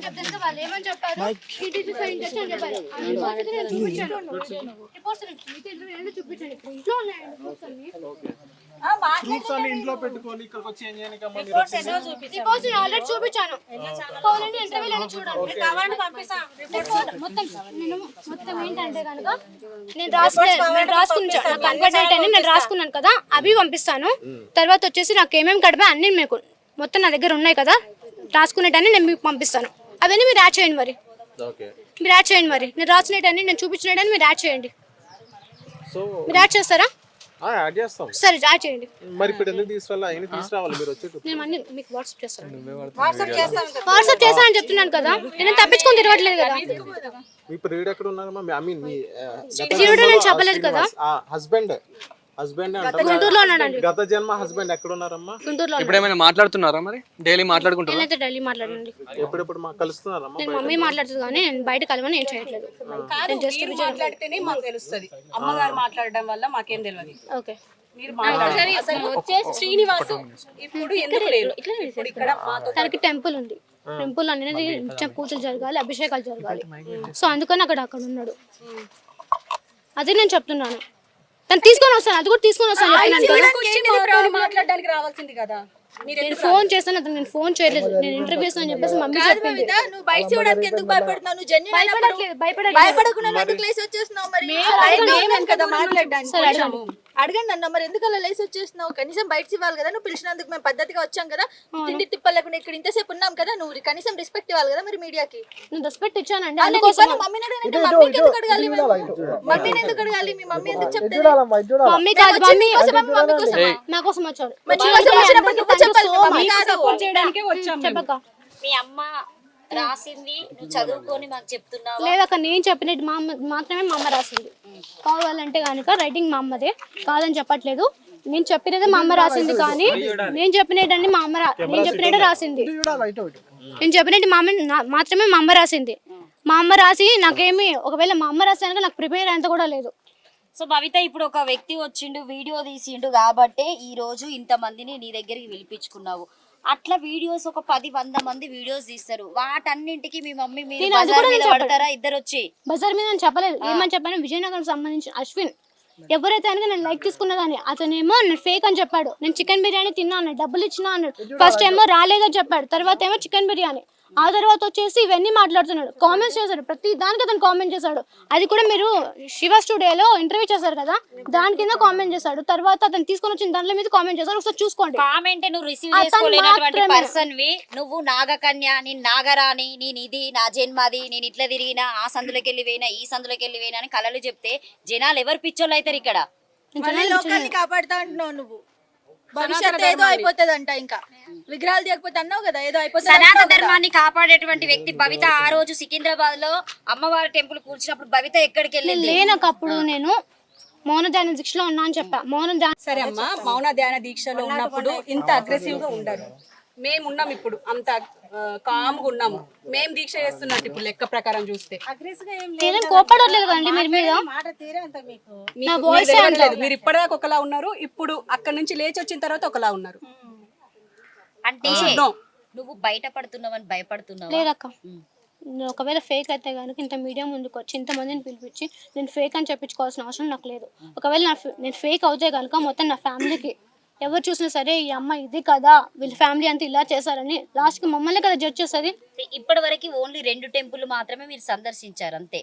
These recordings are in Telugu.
అని చెప్తే ఇంకా వాళ్ళు ఏమని చెప్పారు? టీటీసీ సైన్ చేసి అని చెప్పారు. ఆ రిపోర్ట్స్ అయితే నేను చూపించాను రిపోర్ట్స్ మీతో ఇంటర్వ్యూ ఏంటో చూపించాను ఇప్పుడు ఇంట్లో ఉన్నాయి రిపోర్ట్స్ అన్ని. ప్రూఫ్స్ అన్ని ఇంట్లో పెట్టుకొని ఇక్కడికి వచ్చి ఏం రిపోర్ట్స్ ఆల్రెడీ చూపించాను. కావాలంటే ఇంటర్వ్యూలో చూడండి మొత్తం నేను మొత్తం ఏంటంటే కనుక నేను రాసుకునే నేను రాసుకుని నాకు కన్వర్ట్ అని నేను రాసుకున్నాను కదా అవి పంపిస్తాను. తర్వాత వచ్చేసి నాకు ఏమేమి గడిపా అన్ని మీకు మొత్తం నా దగ్గర ఉన్నాయి కదా రాసుకునేటన్ని నేను మీకు పంపిస్తాను. అవన్నీ మీరు యాడ్ చేయండి మరి. ఓకే. మీరు యాడ్ చేయండి మరి. నేను రాసినట్టని నేను చూపించినట్టని మీరు యాడ్ చేయండి. సో మీరు యాడ్ చేస్తారా? యాడ్ చేస్తాం. సరే యాడ్ చేయండి. మరి ఇప్పుడు ఎందుకు తీసుకురావాలి ఆయన తీసుకురావాలి మీరు వచ్చేటప్పుడు. నేను అన్ని మీకు వాట్సాప్ చేస్తాను. వాట్సాప్ చేస్తానని చెప్తున్నాను కదా. నేను తప్పించుకొని తిరగట్లేదు కదా. మీ ప్రియుడు ఎక్కడ ఉన్నారమ్మా? ఐ మీన్ మీ ప్రియుడు నేను చెప్పలేదు కదా. హస్బెండ్. హస్బెండ్ గుంటూరులో ఉన్నానండి గత జన్మ హస్బెండ్ ఎక్కడ ఉన్నారమ్మా గుంటూరులో ఇప్పుడు ఏమైనా మాట్లాడుతున్నారా మరి? డైలీ మాట్లాడుకుంటారా? నేనైతే డైలీ మాట్లాడండి ఎప్పుడెప్పుడు మా కలుస్తున్నారమ్మా నేను మమ్మీ మాట్లాడుతుంది కానీ నేను బయట కలవని ఏం చేయట్లేదు. నేను జస్ట్ మీరు మాట్లాడితేనే మాకు తెలుస్తుంది. అమ్మగారు మాట్లాడడం వల్ల మాకేం తెలియదు ఓకే. మీరు మాట్లాడాలి అసలు వచ్చే శ్రీనివాసు ఇప్పుడు ఎందుకు లేరు? ఇప్పుడు ఇక్కడ మాతో తనకి టెంపుల్ ఉంది. టెంపుల్ అనేది పూజలు జరగాలి అభిషేకాలు జరగాలి. సో అందుకని అక్కడ అక్కడ ఉన్నాడు. అదే నేను చెప్తున్నాను. తను తీసుకొని వస్తాను అది కూడా తీసుకొని వస్తాను మాట్లాడడానికి రావాల్సింది కదా. మీరు నేను ఫోన్ చేస్తాను అతను నేను ఫోన్ చేయలేదు నేను ఇంటర్వ్యూస్ అని చెప్పేసి మమ్మీ చెప్పింది. నువ్వు బయట చూడడానికి ఎందుకు భయపడుతున్నావు? నువ్వు జెన్యున్ భయపడట్లేదు భయపడకుండా ఎందుకు లేసి వచ్చేస్తున్నావు మరి? మేమేం కదా మాట్లాడడానికి. అడగండి అడగండి అన్న మరి ఎందుకు అలా లేసి వచ్చేస్తున్నావు? కనీసం బయటకి ఇవ్వాలి కదా నువ్వు పిలిచినందుకు మేము పద్ధతిగా వచ్చాం కదా. తిండి తిప్పలేకుండా ఇక్కడ ఇంతసేపు ఉన్నాం కదా నువ్వు కనీసం రెస్పెక్ట్ ఇవ్వాలి కదా మరి మీడియాకి. నేను రెస్పెక్ట్ ఇచ్చానండి అందుకోసం మమ్మీని అడగనంటే మమ్మీకి ఎందుకు అడగాలి మేము? మమ్మీని ఎందుకు అడగాలి? మీ మమ్మీ ఎందుకు చెప్తుంది? మమ్మీ కాదు మమ్మీ మమ్మీ కోసం నా కోసం వచ్చాడు మరి నీ కోసం వచ్చినప్పుడు నువ్వు చెప్పాలి మీ మమ్మీ కాదు. చెప్పక. మీ అమ్మ రాసింది నువ్వు చదువుకొని మాకు చెప్తున్నావు? లేదక్క నేను చెప్పినట్టు మా అమ్మ మాత్రమే మా అమ్మ రాసింది. కావాలంటే కనుక రైటింగ్ మా అమ్మదే. కాదని చెప్పట్లేదు. నేను చెప్పినదే మా అమ్మ రాసింది కానీ నేను చెప్పినట్టండి మా అమ్మ రా- నేను చెప్పినట్టు రాసింది. నేను చెప్పినట్టు మా అమ్మ నా- మాత్రమే మా అమ్మ రాసింది. మా అమ్మ రాసి నాకేమి ఒకవేళ మా అమ్మ రాసాక నాకు ప్రిపేర్ అంత కూడా లేదు. సో భవిత ఇప్పుడు ఒక వ్యక్తి వచ్చిండు వీడియో తీసిండు కాబట్టే ఈ రోజు ఇంత మందిని నీ దగ్గరికి పిలిపించుకున్నావు. అట్లా వీడియోస్ ఒక పది వంద మంది వీడియోస్ తీస్తారు. వాటన్నింటికి మీ మమ్మీ మీరు నేను అది బజార్ కూడా మీద నేను పడతారా? ఇద్దరు వచ్చి. బజార్ మీద నేను చెప్పలేదు. ఏమని చెప్పాను? విజయనగరం సంబంధించిన అశ్విన్. ఎవరైతే అనగా నేను లైక్ తీసుకున్నదాన్ని అతనేమో నేను ఫేక్ అని చెప్పాడు. నేను చికెన్ బిర్యానీ తిన్నా అన్నాడు. డబ్బులు ఇచ్చినా అన్నాడు. ఫస్ట్ ఏమో రాలేదని చెప్పాడు. తర్వాత ఏమో చికెన్ బిర్యానీ. ఆ తర్వాత వచ్చేసి ఇవన్నీ మాట్లాడుతున్నాడు. కామెంట్స్ చేశాడు. ప్రతి దానికి అతను కామెంట్ చేశాడు. అది కూడా మీరు శివ స్టూడియోలో ఇంటర్వ్యూ చేశారు కదా? దాని కింద కామెంట్ చేశాడు. తర్వాత అతను తీసుకొని వచ్చిన దాంట్లో మీద కామెంట్ చేశాడు. ఒకసారి చూసుకోండి. కామెంట్ నువ్వు రిసీవ్ చేసుకోలేనటువంటి. పర్సన్ వి నువ్వు నాగకన్య నేను నాగరాణి నేను ఇది నా జన్మది నేను ఇట్లా తిరిగినా ఆ సందులోకి వెళ్ళి పోయినా ఈ సందులోకి వెళ్ళి పోయినా అని కలలు చెప్తే జనాలు ఎవరు పిచ్చోళ్ళు అవుతారు ఇక్కడ? కాపాడుతా అంటున్నావు నువ్వు. భవిష్యత్తు ఏదో అయిపోతుంది అంట ఇంకా. విగ్రహాలు తీయకపోతే అన్నావు కదా ఏదో అయిపోతుంది సనాతన. ధర్మాన్ని కాపాడేటువంటి వ్యక్తి భవిత ఆ రోజు సికింద్రాబాద్లో అమ్మవారి టెంపుల్ కూర్చున్నప్పుడు భవిత ఎక్కడికి వెళ్ళింది లేనకప్పుడు నేను మౌన ధ్యాన దీక్షలో ఉన్నా అని చెప్పా. మౌన ధ్యాన సరే అమ్మా మౌన ధ్యాన దీక్షలో ఉన్నప్పుడు ఇంత అగ్రెసివ్గా ఉండరు. మేము ఉన్నాం ఇప్పుడు అంత కామ్గా ఉన్నాము. మేము దీక్ష చేస్తున్నట్టు ఇప్పుడు లెక్క ప్రకారం చూస్తే. నేనేం కోపడట్లేదు కదండి మీరు మీద. ఇప్పటిదాకా ఒకలా ఉన్నారు. ఇప్పుడు అక్కడ నుంచి లేచి వచ్చిన తర్వాత ఒకలా ఉన్నారు. అంటే చూద్దాం. నువ్వు బయటపడుతున్నావని భయపడుతున్నావు? లేదక్క. నేను ఒకవేళ ఫేక్ అయితే కనుక ఇంత మీడియా ముందుకు వచ్చి ఇంతమందిని పిలిపించి నేను ఫేక్ అని చెప్పించుకోవాల్సిన అవసరం నాకు లేదు. ఒకవేళ నా ఫే- నేను ఫేక్ అవుతే కనుక మొత్తం నా ఫ్యామిలీకి ఎవరు చూసినా సరే ఈ అమ్మ ఇది కదా వీళ్ళ ఫ్యామిలీ అంతా ఇలా చేశారని లాస్ట్కి మమ్మల్ని కదా జడ్జ్ చేస్తుంది ఇప్పటి వరకు ఓన్లీ రెండు టెంపుల్ మాత్రమే మీరు సందర్శించారు అంతే.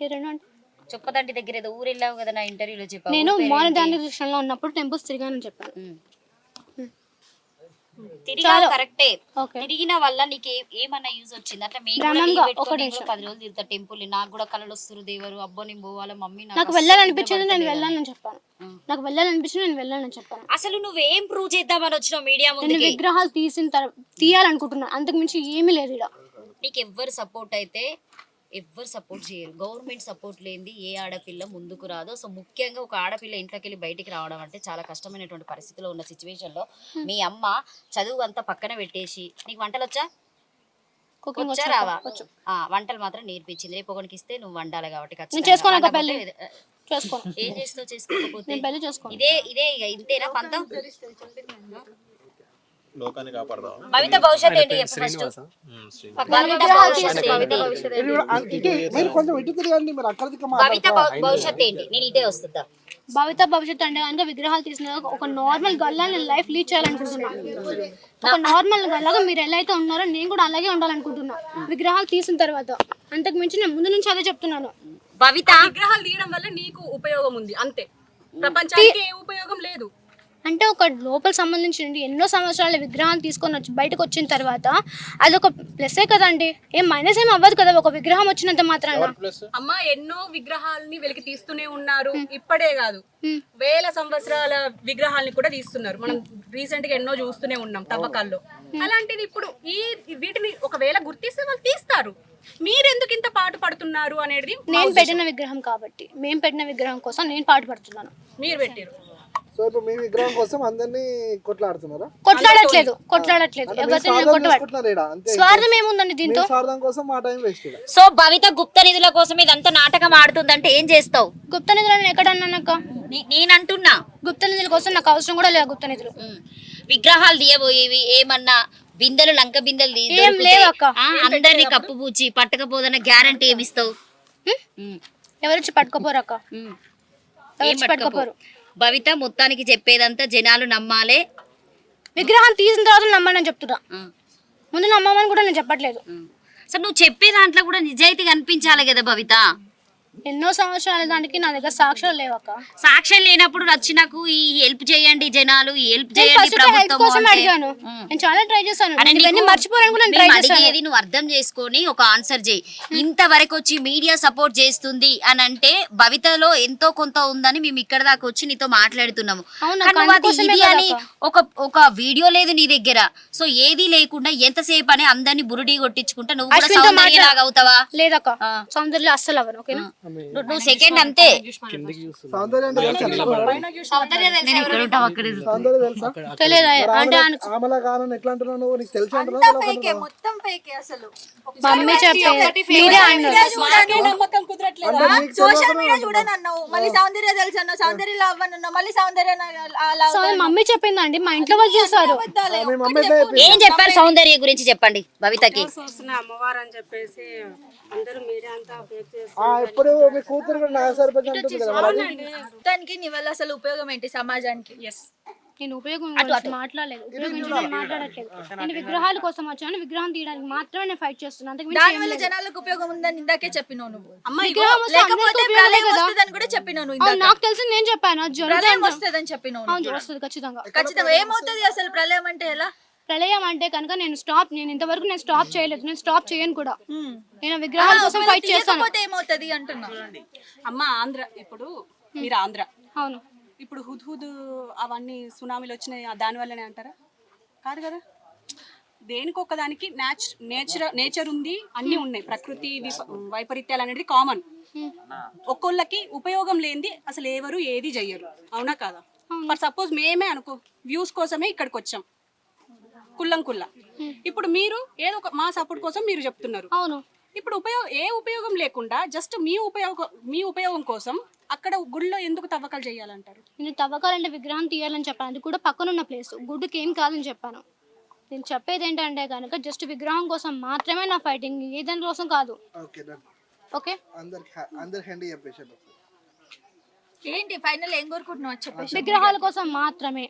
ఈ రెండు అంటే? చొప్పదంటి దగ్గర ఏదో ఊరు వెళ్ళావు కదా నా ఇంటర్వ్యూలో చెప్పావు నేను ఊరు పేరు మౌన ఏంటి? ధ్యాన దీక్షలో ఉన్నప్పుడు టెంపుల్స్ తిరిగానని చెప్పాను. ఉమ్. తిరిగావు కరెక్టే. తిరిగిన వల్ల నీకు ఏ- ఏమన్నా యూజ్ వచ్చింది? అట్లా మేము పది రోజులు తిరుగుతా టెంపుల్ నాకు కూడా కళలు వస్తారు దేవరు. అబ్బో నేను పోవాలా మమ్మీ? నాకు వెళ్ళాలనిపించింది నేను. వెళ్ళానని చెప్పాను. నాకు వెళ్ళాలనిపించింది నేను వెళ్ళానని చెప్పాను. అసలు నువ్వేం ప్రూవ్ చేద్దామని వచ్చినావు మీడియా ముందుకి? విగ్రహాలు తీసిన తర్వాత తీయాలనుకుంటున్నాను అంతకు మించి ఏమీ లేదు ఇక్కడ నీకు ఎవ్వరు సపోర్ట్ అయితే ఎవ్వరు సపోర్ట్ చేయరు. గవర్నమెంట్ సపోర్ట్ లేనిది ఏ ఆడపిల్ల ముందుకు రాదు. సో ముఖ్యంగా ఒక ఆడపిల్ల ఇంట్లోకి వెళ్ళి బయటికి రావడం అంటే చాలా కష్టమైనటువంటి పరిస్థితిలో ఉన్న సిచ్యువేషన్లో మీ అమ్మ చదువు అంతా పక్కన పెట్టేసి నీకు వంటలు వచ్చా? కుకింగ్ వచ్చా రావా? వంటలు మాత్రం నేర్పించింది. రేపు ఒకరికి ఇస్తే నువ్వు వండాలి కాబట్టి ఏం చేస్తావు చేసుకోకపోతే? ఇదే ఇదే ఇక ఇంతేనా పంతం? లోకాన్ని కాపాడదాం భవిత భవిష్యత్ ఏంటి చెప్పు ఫస్ట్? భవిత భవిష్యత్ ఏంటి? ఇది అ- ఇటు మీరు కొంచెం ఇటు తిరగండి మీరు అక్కడ దిక్కు భవిత భవ- భవిష్యత్ ఏంటి? నేను ఇటే వస్తుందా భవిత భవిష్యత్తు అంటే కనుక విగ్రహాలు తీసిన ఒక నార్మల్ గల్లా నేను లైఫ్ లీడ్ చేయాలనుకుంటున్నాను ఒక నార్మల్ గల్లాగా మీరు ఎలా అయితే ఉన్నారో నేను కూడా అలాగే ఉండాలనుకుంటున్నా. విగ్రహాలు తీసిన తర్వాత. అంతకు మించి నేను ముందు నుంచి అదే చెప్తున్నాను. భవిత విగ్రహాలు తీయడం వల్ల నీకు ఉపయోగం ఉంది అంతే. ప్రపంచానికి ఏ ఉపయోగం లేదు. అంటే ఒక లోపల సంబంధించిన ఎన్నో సంవత్సరాల విగ్రహాలు తీసుకొని వచ్చి బయటకు వచ్చిన తర్వాత అదొక ప్లస్సే కదండి? ఏం మైనస్ ఏం అవ్వదు కదా ఒక విగ్రహం వచ్చినంత మాత్రాన. అమ్మ ఎన్నో విగ్రహాలని వెలికి తీస్తూనే ఉన్నారు. ఇప్పుడే కాదు. వేల సంవత్సరాల విగ్రహాలని కూడా తీస్తున్నారు. మనం రీసెంట్గా ఎన్నో చూస్తూనే ఉన్నాం తవ్వకాల్లో. అలాంటిది ఇప్పుడు ఈ వీటిని ఒకవేళ గుర్తిస్తే వాళ్ళు తీస్తారు. మీరెందుకు ఇంత పాటు పడుతున్నారు అనేది నేను పెట్టిన విగ్రహం కాబట్టి మేము పెట్టిన విగ్రహం కోసం నేను పాటుపడుతున్నాను మీరు పెట్టారు సో ఇప్పుడు మీ విగ్రహం కోసం అందరినీ కొట్లాడుతున్నారా? కొట్లాడట్లేదు కొట్లాడట్లేదు. స్వార్థం ఏముందండి దీంతో స్వార్థం కోసం మా టైం వేస్ట్ సో భవిత గుప్త నిధుల కోసం ఇదంతా నాటకం ఆడుతుందంటే ఏం చేస్తావు? గుప్త నిధులు నేను ఎక్కడ అన్నానక్క నేనంటున్నా. గుప్త నిధుల కోసం నాకు అవసరం కూడా లేదు గుప్త నిధులు. విగ్రహాలు తీయబోయేవి ఏమన్నా బిందెలు లంక బిందెలు అక్క. అందరినీ కప్పు పూచి పట్టకపోదన్న గ్యారంటీ ఏమిస్తావు. ఎవరొచ్చి పట్టుకపోరు పట్టుకోపోరు? భవిత మొత్తానికి చెప్పేదంతా జనాలు నమ్మాలే. విగ్రహం తీసిన తర్వాత నమ్మని నేను చెప్తున్నా. ముందు నమ్మమని కూడా నేను చెప్పట్లేదు. అసలు నువ్వు చెప్పే దాంట్లో కూడా నిజాయితీ కనిపించాలి కదా భవిత. ఎన్నో సంవత్సరాల దానికి నా దగ్గర సాక్ష్యాలు లేవక్క సాక్ష్యం లేనప్పుడు వచ్చి నాకు ఈ హెల్ప్ చేయండి జనాలు ఈ హెల్ప్ చేయండి ప్రభుత్వం కోసం అంటే. అడిగాను. నేను చాలా ట్రై చేశాను. నీకు ఇవన్నీ మర్చిపోయాను కూడా నేను ట్రై మేము చేశాను. అడిగేది నువ్వు అర్థం చేసుకొని ఒక ఆన్సర్ చేయి. ఇంతవరకు వచ్చి మీడియా సపోర్ట్ చేస్తుంది అని అంటే భవితలో ఎంతో కొంత ఉందని మేము ఇక్కడ దాకా వచ్చి నీతో మాట్లాడుతున్నాము. అవునా, కానీ నువ్వు అది అందుకోసమే ఇది కదా అని ఒక ఒక వీడియో లేదు నీ దగ్గర. సో ఏది లేకుండా ఎంతసేపు అని అందరిని బురుడి కొట్టించుకుంటే నువ్వు కూడా అశ్విన్తో సౌందర్య మాట్లా- లాగా అవుతావా? లేదక్క. ఆ. సౌందర్య అస్సలు అవ్వను ఓకేనా? నువ్వు- సెకండ్ అంతే. సౌందర్య అంటే తెలుసా నీకు? సౌందర్య నేను ఇక్కడ ఉంటావు అక్కడ సౌందర్య తెలుసా? తెలియదా? అంటే ఆమెల- ఆమెల కారణం ఎట్లా అంటున్నావు నువ్వు? నీకు తెలిసి అంతా అంటున్నావు ఫేకే మొత్తం ఫేకే అసలు. మమ్మీ మమ్మీ చెప్పిందండి. మా ఇంట్లో వాళ్ళు చూసారు? ఏం చెప్పారు సౌందర్య గురించి చెప్పండి భవితకి? అమ్మవారు అని చెప్పేసి అందరూ మీరే అంతా ఎప్పుడు మీ కూతురు కూడా నా అంటుంది కదా మరి. అది మొత్తానికి నీ వల్ల అసలు ఉపయోగం ఏంటి సమాజానికి? నేను ఉపయోగం గురించి మాట్లాడలేదు. ఉపయోగం గురించి మాట్లాడట్లేదు. నేను విగ్రహాల కోసం వచ్చాను. విగ్రహం తీయడానికి మాత్రమే నేను ఫైట్ చేస్తున్నాను అంతకు మించి దాని ఏం వల్ల లేదు. జనాలకు ఉపయోగం ఉందని ఇందాకే చెప్పినావు నువ్వు. విగ్రహం వస్తే లేకపోతే అందరికీ ఉపయోగమే ప్రళయం కదా వస్తుందని కూడా చెప్పినావు నువ్వు అవును, ఇందాక. నాకు తెలిసి నేను చెప్పాను. అది ప్రళయం జరుగుతుంది వస్తుందని చెప్పినావు అవును నువ్వు. వస్తుంది ఖచ్చితంగా. ఖచ్చితంగా. ఏమవుతుంది అసలు ప్రళయం అంటే ఎలా? ప్రళయం అంటే కనుక నేను స్టాప్ నేను ఇంతవరకు నేను స్టాప్ చేయలేదు. నేను స్టాప్ చేయను కూడా. నేను విగ్రహాల కోసం ఫైట్ చేస్తాను ఏమవుతుంది అంటున్నా. అమ్మ ఆంధ్ర ఇప్పుడు మీరు ఆంధ్ర. అవును. ఇప్పుడు హుద్ హుద్ అవన్నీ సునామీలు వచ్చినాయి దాని వల్లనే అంటారా? కాదు కదా. దేనికొక దానికి నేచ్ నేచర్ నేచర్ ఉంది అన్నీ ఉన్నాయి. ప్రకృతి విప- వైపరీత్యాలు అనేది కామన్ ఒక్కొల్లకి ఉపయోగం లేనిది అసలు ఎవరు ఏది చెయ్యరు. అవునా కాదా? ఫర్ సపోజ్ మేమే అనుకో వ్యూస్ కోసమే ఇక్కడికి వచ్చాం. కుల్లం కుల్ల. ఇప్పుడు మీరు ఏదో ఒక మా సపోర్ట్ కోసం మీరు చెప్తున్నారు. అవును. ఇప్పుడు ఉపయోగం ఏ ఉపయోగం లేకుండా జస్ట్ మీ ఉపయోగం మీ ఉపయోగం కోసం అక్కడ గుడిలో ఎందుకు తవ్వకాలు చేయాలంటారు? నేను తవ్వకాలంటే విగ్రహం తీయాలని చెప్పాను. అది కూడా పక్కనున్న ప్లేస్ గుడ్డుకి ఏం కాదని చెప్పాను. నేను చెప్పేది ఏంటంటే కనుక జస్ట్ విగ్రహం కోసం మాత్రమే నా ఫైటింగ్ ఏ దాని కోసం కాదు ఓకే అందరికి అందరికి హ్యాండ్ చెప్పేసాడు ఏంటి ఫైనల్ ఏం కోరుకుంటున్నావు చెప్పేసి. విగ్రహాల కోసం మాత్రమే.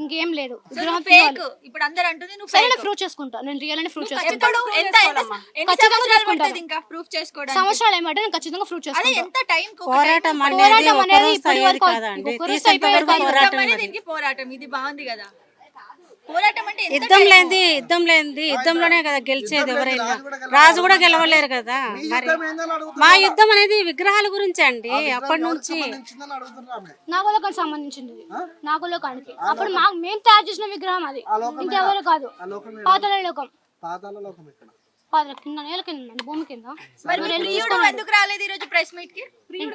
ఇంకేం లేదు. ఫేక్ ఇప్పుడు అందరు అంటుంది నువ్వు సరే fake. ప్రూవ్ చేసుకుంటా. నేను రియల్ అని ప్రూవ్ ఎంత ఎంత- ఎన్ని సంవత్సరాలు చేసుకుంటాను. పడుతుంది ఇంకా ప్రూఫ్ చేసుకోవడానికి? సంవత్సరాలు ఏమంటే నేను ఖచ్చితంగా ప్రూవ్ అదే చేసుకుంటా. ఎంత టైం పోరాటం అనేది పోరాటం అనేది. పోరాటం ఇది బాగుంది కదా. ఎంత యుద్ధం లేనిది యుద్ధం లేనిది యుద్ధంలోనే కదా గెలిచేది ఎవరైనా. రాజు కూడా గెలవలేరు కదా మరి. మా యుద్ధం అనేది విగ్రహాల గురించి అండి. అప్పటి నుంచి. నాగలోకానికి సంబంధించింది. నాగలోకానికి అప్పుడు మా మేము తయారు చేసిన విగ్రహం అది. ఇంకెవరు కాదు. ఆ లోకం పాతాళ లోకం. పాతాళ కింద నేల కింద ఉందండి, భూమి కింద. మరి మీ ప్రియుడు ఎందుకు రాలేదు ఈ రోజు press మీట్కి?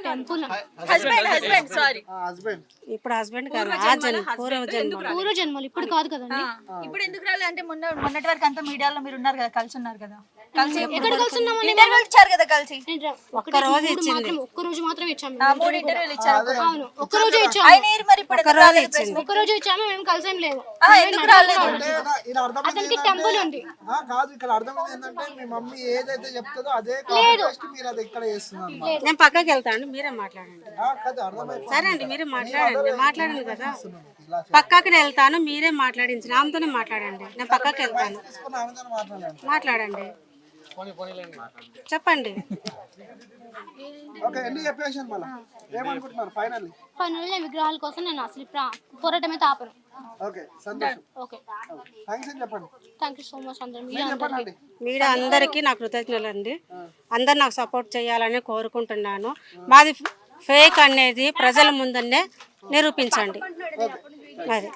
Temple husband husband sorry husband ఇప్పుడు హస్బెండ్ కాదు ఆ జన్మ పూర్వ జన్మ పూర్వ జన్మలు ఇప్పుడు కాదు కదండి. ఇప్పుడు ఎందుకు రాలేదు? అంటే మొన్న మొన్నటి వరకు అంతా మీడియాలో మీరు ఉన్నారు కదా కలిసి ఉన్నారు కదా. కలిసి ఎక్కడ కలుస్తున్నామని ఇంటర్వ్యూలు ఇచ్చారు కదా కలిసి. ఒక్క రోజు మాత్రం ఒక్క రోజు మాత్రం ఇచ్చాము. ఆ, మూడు ఇంటర్వ్యూలు ఇచ్చారు అవును ఒక్క రోజు ఇచ్చాము. ఆయన ఏరు మరి ఇప్పుడు? ఎందుకు రాలేదు press meet? ఒక్క రోజు ఇచ్చాము మేము కలిసేం లేదు. ఆ, ఎందుకు రాలేదు? అంటే ఇలా- ఇలా అర్థమైంది అతనికి టెంపుల్ ఉంది. ఆ, కాదు ఇక్కడ అర్థమైంది ఏంటంటే మీ మమ్మీ ఏదైతే చెప్తుందో అదే కాంటెస్ట్ మీరు అది ఇక్కడ చేస్తున్నారు అన్నమాట. నేను పక్కకి వెళ్తాను మీరే మాట్లాడండి. ఆ, కాదు అర్థమైపోయింది. సరే అండి మీరే మాట్లాడండి. నేను మాట్లాడండి కదా. పక్కకి వెళ్తాను మీరే మాట్లాడించిన ఆమెతోనే మాట్లాడండి. నేను పక్కకి వెళ్తాను. మాట్లాడండి. చెప్పండి. ఓకే ఎన్ని చెప్పేసాను మళ్ళీ? ఏమనుకుంటున్నారు ఫైనల్లీ? పనుల విగ్రహాల కోసం నేను అసలు ప్రా- పోరాటమే తాపను ఓకే సంతోషం. ఓకే. థ్యాంక్స్ అని చెప్పండి. థ్యాంక్ యూ సో మచ్ అందరూ. మీడియా అందరికీ నా కృతజ్ఞతలు అండి అందరు నాకు సపోర్ట్ చేయాలని కోరుకుంటున్నాను. మాది ఫేక్ అనేది ప్రజల ముందనే నిరూపించండి. అది.